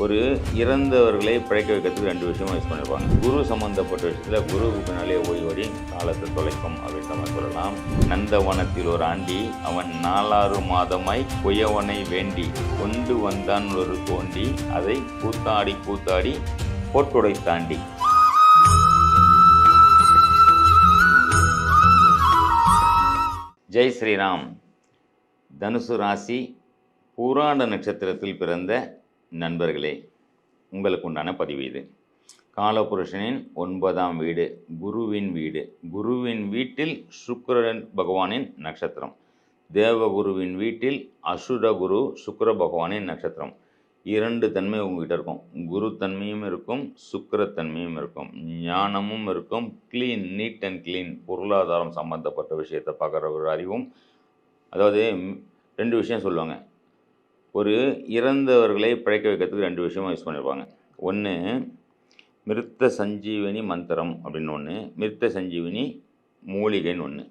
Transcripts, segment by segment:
ஒரு இறந்தவர்களை பிழைக்க வைக்கிறதுக்கு ரெண்டு விஷயமா யூஸ் பண்ணியிருப்பாங்க குரு சம்பந்தப்பட்ட விஷயத்தில் குருவுக்கு பின்னாலே ஓய்வடி காலத்தை தொலைக்கும் அப்படின்ற மாதிரி சொல்லலாம். நந்தவனத்தில் ஒரு ஆண்டி அவன் நாலாறு மாதமாய் குயவனை வேண்டி கொண்டு வந்தான் ஒரு தோண்டி அதை கூத்தாடி கூத்தாடி போட்டுடை தாண்டி ஜெய் ஸ்ரீராம். தனுசு ராசி பூராட நட்சத்திரத்தில் பிறந்த நண்பர்களே உங்களுக்கு உண்டான பதிவு இது. காலபுருஷனின் ஒன்பதாம் வீடு குருவின் வீடு. குருவின் வீட்டில் சுக்கரன் பகவானின் நட்சத்திரம். தேவகுருவின் வீட்டில் அசுர குரு சுக்கர பகவானின் நட்சத்திரம். இரண்டு தன்மை உங்ககிட்ட இருக்கும். குரு தன்மையும் இருக்கும் சுக்கரத்தன்மையும் இருக்கும். ஞானமும் இருக்கும். க்ளீன் நீட் அண்ட் க்ளீன் பொருளாதாரம் சம்பந்தப்பட்ட விஷயத்தை பார்க்குற ஒரு அறிவும். அதாவது ரெண்டு விஷயம் சொல்லுவாங்க. ஒரு இறந்தவர்களை பிழைக்க வைக்கிறதுக்கு ரெண்டு விஷயமாக யூஸ் பண்ணியிருப்பாங்க ஒன்று மிருத்த சஞ்சீவனி மந்திரம் அப்படின்னு ஒன்று மிருத்த சஞ்சீவனி மூலிகைன்னு ஒன்று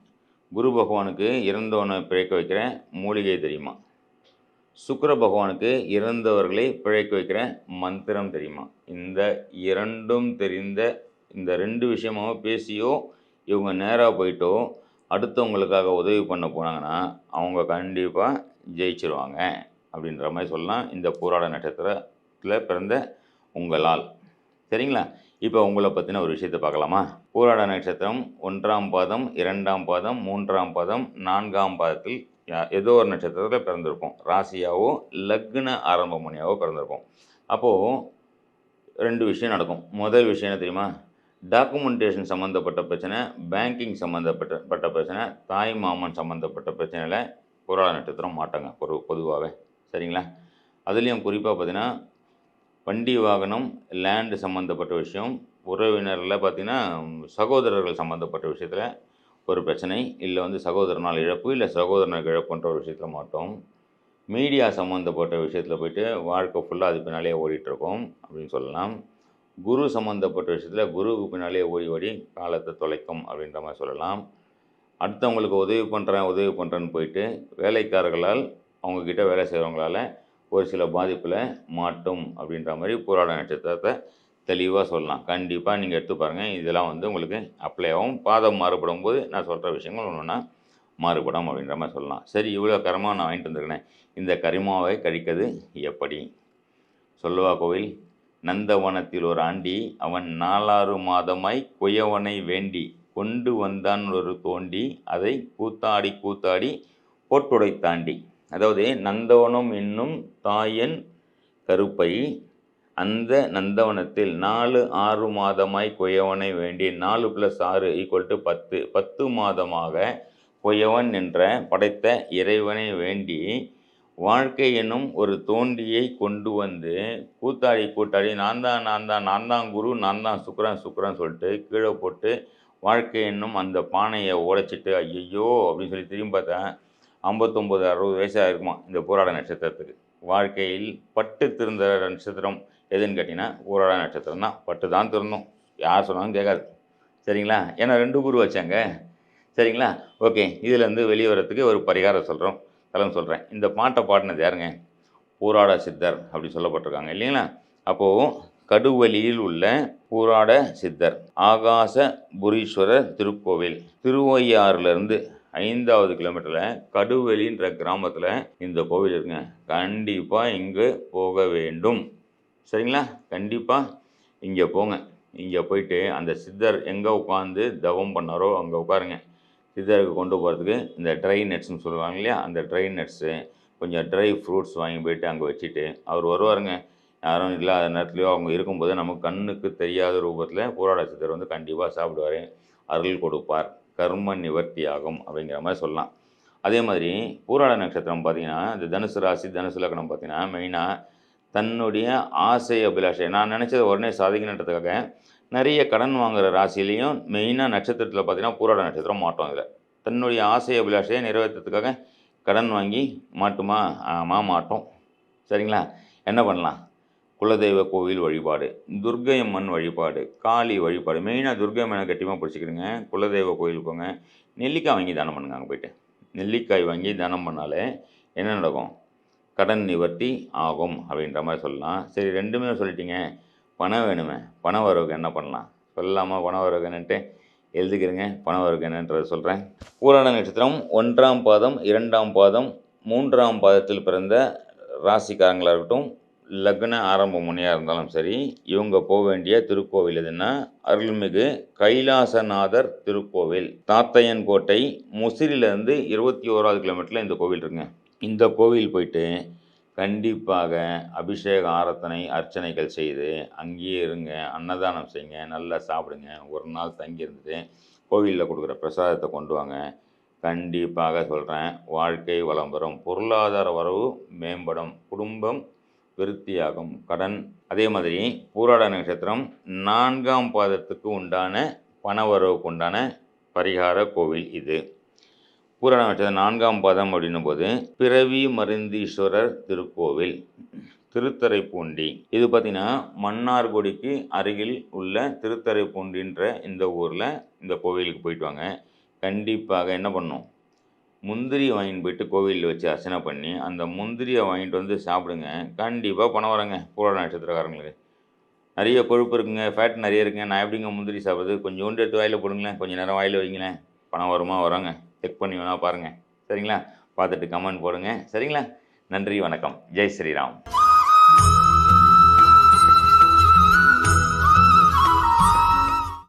குரு பகவானுக்கு இறந்தவனை பிழைக்க வைக்கிற மூலிகை தெரியுமா? சுக்கிர பகவானுக்கு இறந்தவர்களை பிழைக்க வைக்கிற மந்திரம் தெரியுமா? இந்த இரண்டும் தெரிந்த இந்த ரெண்டு விஷயமாகவும் பேசியோ இவங்க நேராக போயிட்டோ அடுத்தவங்களுக்காக உதவி பண்ண போனாங்கன்னா அவங்க கண்டிப்பாக ஜெயிச்சிருவாங்க. அப்படின்ற மாதிரி சொல்லலாம். இந்த போராட நட்சத்திரத்தில் பிறந்த உங்களால். சரிங்களா? இப்போ உங்களை பற்றின ஒரு விஷயத்தை பார்க்கலாமா? போராட நட்சத்திரம் ஒன்றாம் பாதம் இரண்டாம் பாதம் மூன்றாம் பாதம் நான்காம் பாதத்தில் ஏதோ ஒரு நட்சத்திரத்தில் பிறந்திருப்போம். ராசியாவோ லக்ன ஆரம்ப மணியாவோ பிறந்திருப்போம். அப்போது ரெண்டு விஷயம் நடக்கும். முதல் விஷயம் என்ன தெரியுமா? டாக்குமெண்டேஷன் சம்மந்தப்பட்ட பிரச்சனை பேங்கிங் சம்மந்தப்பட்ட பட்ட பிரச்சனை தாய் மாமன் சம்மந்தப்பட்ட பிரச்சனையில் புராண நட்சத்திரம் மாட்டாங்க. ஒரு பொதுவாகவே சரிங்களா? அதுலேயும் குறிப்பாக பார்த்தீங்கன்னா வண்டி வாகனம் லேண்டு சம்மந்தப்பட்ட விஷயம் உறவினரில் பார்த்தீங்கன்னா சகோதரர்கள் சம்மந்தப்பட்ட விஷயத்தில் ஒரு பிரச்சனை இல்லை வந்து சகோதரனால் இழப்பு இல்லை சகோதரனுக்கு இழப்புன்ற ஒரு விஷயத்தில் மாட்டோம். மீடியா சம்மந்தப்பட்ட விஷயத்தில் போயிட்டு வாழ்க்கை ஃபுல்லாக அது பின்னாலே ஓடிட்டுருக்கோம் அப்படின்னு சொல்லலாம். குரு சம்மந்தப்பட்ட விஷயத்தில் குருவுக்கு பின்னாலே ஓடி ஓடி காலத்தை தொலைக்கும் அப்படின்ற மாதிரி சொல்லலாம். அடுத்தவங்களுக்கு உதவி பண்ணுறேன் உதவி பண்ணுறேன்னு போயிட்டு வேலைக்காரர்களால் அவங்கக்கிட்ட வேலை செய்கிறவங்களால ஒரு சில பாதிப்பில் மாட்டும் அப்படின்ற மாதிரி போராட நட்சத்திரத்தை தெளிவாக சொல்லலாம். கண்டிப்பாக நீங்கள் எடுத்து பாருங்கள் இதெல்லாம் வந்து உங்களுக்கு அப்ளை ஆகும். பாதம் மாறுபடும் போது நான் சொல்கிற விஷயங்கள் ஒன்றுன்னா மாறுபடும் அப்படின்ற மாதிரி சொல்லலாம். சரி இவ்வளோ கரமாக நான் வாங்கிட்டு வந்துருக்கிறேன். இந்த கரிமாவை கழிக்கிறது எப்படி? சொல்லுவா கோவில்? நந்தவனத்தில் ஒரு ஆண்டி அவன் நாலாறு மாதமாய் குயவனை வேண்டி கொண்டு வந்தான் ஒரு தோண்டி அதை கூத்தாடி கூத்தாடி போட்டுடை தாண்டி அதாவது நந்தவனம் என்னும் தாயன் கருப்பை அந்த நந்தவனத்தில் நாலு ஆறு மாதமாய் குயவனை வேண்டி நாலு ப்ளஸ் ஆறு ஈக்குவல் டு பத்து பத்து மாதமாக குயவன் என்ற படைத்த இறைவனை வேண்டி வாழ்க்கை என்னும் ஒரு தோண்டியை கொண்டு வந்து கூத்தாடி கூத்தாடி நான் தான் நான் தான் நான் தான் குரு நான் தான் சுக்ரன் சுக்கரன் சொல்லிட்டு கீழே போட்டு வாழ்க்கை என்னும் அந்த பானையை உடைச்சிட்டு ஐயையோ அப்படின்னு சொல்லி திரும்பி பார்த்தேன் ஐம்பத்தொம்போது அறுபது வயசாக இருக்குமா இந்த போராட நட்சத்திரத்துக்கு? வாழ்க்கையில் பட்டு திருந்த நட்சத்திரம் எதுன்னு கேட்டிங்கன்னா போராட நட்சத்திரம் தான். பட்டு தான் திருந்தோம் யார் சொன்னாலும் கேட்காது. சரிங்களா? ஏன்னா ரெண்டு குரு வச்சாங்க. சரிங்களா? ஓகே. இதுலேருந்து வெளியே வரத்துக்கு ஒரு பரிகாரம் சொல்கிறோம் தலைமை சொல்கிறேன் இந்த பாட்டை பாடினது யாருங்க? பூராட சித்தர் அப்படி சொல்லப்பட்டிருக்காங்க. இல்லைங்களா? அப்போது கடுவலியில் உள்ள பூராட சித்தர் ஆகாச புரீஸ்வரர் திருக்கோவில் திருவையாறுலேருந்து ஐந்தாவது கிலோமீட்டரில் கடுவெளின்ற கிராமத்தில் இந்த கோவில் இருக்குங்க. கண்டிப்பாக இங்கே போக வேண்டும். சரிங்களா? கண்டிப்பாக இங்கே போங்க. இங்கே போயிட்டு அந்த சித்தர் எங்கே உட்காந்து தவம் பண்ணாரோ அங்கே உட்காருங்க. சித்தருக்கு கொண்டு போகிறதுக்கு இந்த ட்ரை நட்ஸ்னு சொல்லுவாங்க இல்லையா? அந்த ட்ரை நட்ஸு கொஞ்சம் ட்ரை ஃப்ரூட்ஸ் வாங்கி போயிட்டு அங்கே வச்சுட்டு அவர் வருவாருங்க. யாரும் இல்லாத நேரத்துலையோ அவங்க இருக்கும்போது நமக்கு கண்ணுக்கு தெரியாத ரூபத்தில் போராட சித்தர் வந்து கண்டிப்பாக சாப்பிடுவார். அருள் கொடுப்பார். கர்ம நிவர்த்தி ஆகும் அப்படிங்கிற மாதிரி சொல்லலாம். அதே மாதிரி பூராட நட்சத்திரம் பார்த்தீங்கன்னா இந்த தனுசு ராசி தனுசு லக்னம் பார்த்தீங்கன்னா மெயினாக தன்னுடைய ஆசை அபிலாஷை நான் நினச்சதை உடனே சாதிக்கணுன்றதுக்காக நிறைய கடன் வாங்குகிற ராசிலையும் மெயினாக நட்சத்திரத்தில் பார்த்தீங்கன்னா பூராட நட்சத்திரம் மாட்டோம் இதில். தன்னுடைய ஆசை அபிலாஷையை நிறைவேற்றுறதுக்காக கடன் வாங்கி மாட்டுமா? ஆமாம் மாட்டோம். சரிங்களா? என்ன பண்ணலாம்? குலதெய்வ கோவில் வழிபாடு துர்க்கை அம்மன் வழிபாடு காளி வழிபாடு மெயினாக துர்க்கை கட்டிமா கட்டியமாக குலதெய்வ கோயிலுக்கு போங்க. நெல்லிக்காய் வாங்கி தானம் பண்ணுங்க அங்கே போயிட்டு. நெல்லிக்காய் வாங்கி தானம் பண்ணாலே என்ன நடக்கும்? கடன் நிவர்த்தி ஆகும் அப்படின்ற மாதிரி சொல்லலாம். சரி ரெண்டுமே சொல்லிட்டீங்க. பணம் வேணுமே. பணம் வரவுக்கு என்ன பண்ணலாம்? சொல்லாமல் பணம் வரவுக்கு என்னன்ட்டு? எழுதிக்கிறேங்க பணம் வரவுக்கு என்னன்றதை சொல்கிறேன் பூராட நட்சத்திரம் ஒன்றாம் பாதம் இரண்டாம் பாதம் மூன்றாம் பாதத்தில் பிறந்த ராசிக்காரங்களாக இருக்கட்டும் லக்ன ஆரம்ப முனையாக இருந்தாலும் சரி இவங்க போக வேண்டிய திருக்கோவில் எதுன்னா அருள்மிகு கைலாசநாதர் திருக்கோவில். தாத்தையன் கோட்டை முசிறியிலேருந்து இருபத்தி ஓராவது கிலோமீட்டரில் இந்த கோவில் இருக்குங்க. இந்த கோவில் போயிட்டு கண்டிப்பாக அபிஷேக ஆராத்தனை அர்ச்சனைகள் செய்து அங்கேயே இருங்க அன்னதானம் செய்யுங்க நல்லா சாப்பிடுங்க. ஒரு நாள் தங்கி இருந்துட்டு கோவிலில் கொடுக்குற பிரசாதத்தை கொண்டு வாங்க. கண்டிப்பாக சொல்கிறேன் வாழ்க்கை வளம் பெறும். பொருளாதார வரவு மேம்படும். குடும்பம் விருத்தியாகும். கடன் அதே மாதிரி பூராட நட்சத்திரம் நான்காம் பாதத்துக்கு உண்டான பணவரவுக்கு உண்டான பரிகார கோவில் இது. பூராட நட்சத்திரம் நான்காம் பாதம் அப்படின்னும் போது பிறவி மருந்தீஸ்வரர் திருக்கோவில் திருத்தரைப்பூண்டி இது பார்த்திங்கன்னா மன்னார்குடிக்கு அருகில் உள்ள திருத்தரைப்பூண்டின்ற இந்த ஊரில் இந்த கோவிலுக்கு போயிட்டு வாங்க. கண்டிப்பாக என்ன பண்ணும்? முந்திரி வாங்கிட்டு போயிட்டு கோவிலில் வச்சு அர்ச்சனை பண்ணி அந்த முந்திரியை வாங்கிட்டு வந்து சாப்பிடுங்க. கண்டிப்பாக பணம் வரங்க பூரா நட்சத்திரக்காரங்களுக்கு. நிறைய கொழுப்பு இருக்குங்க ஃபேட் நிறைய இருக்குங்க. நான் எப்படிங்க முந்திரி சாப்பிட்றது? கொஞ்சோண்டு எடுத்து வாயில் போடுங்களேன் கொஞ்சம் நேரம் வாயில் வைங்களேன். பணம் வருமா வரோங்க? செக் பண்ணி வேணால் பாருங்கள் சரிங்களா? பார்த்துட்டு கமெண்ட் போடுங்க. சரிங்களா? நன்றி வணக்கம். ஜெய் ஸ்ரீராம்.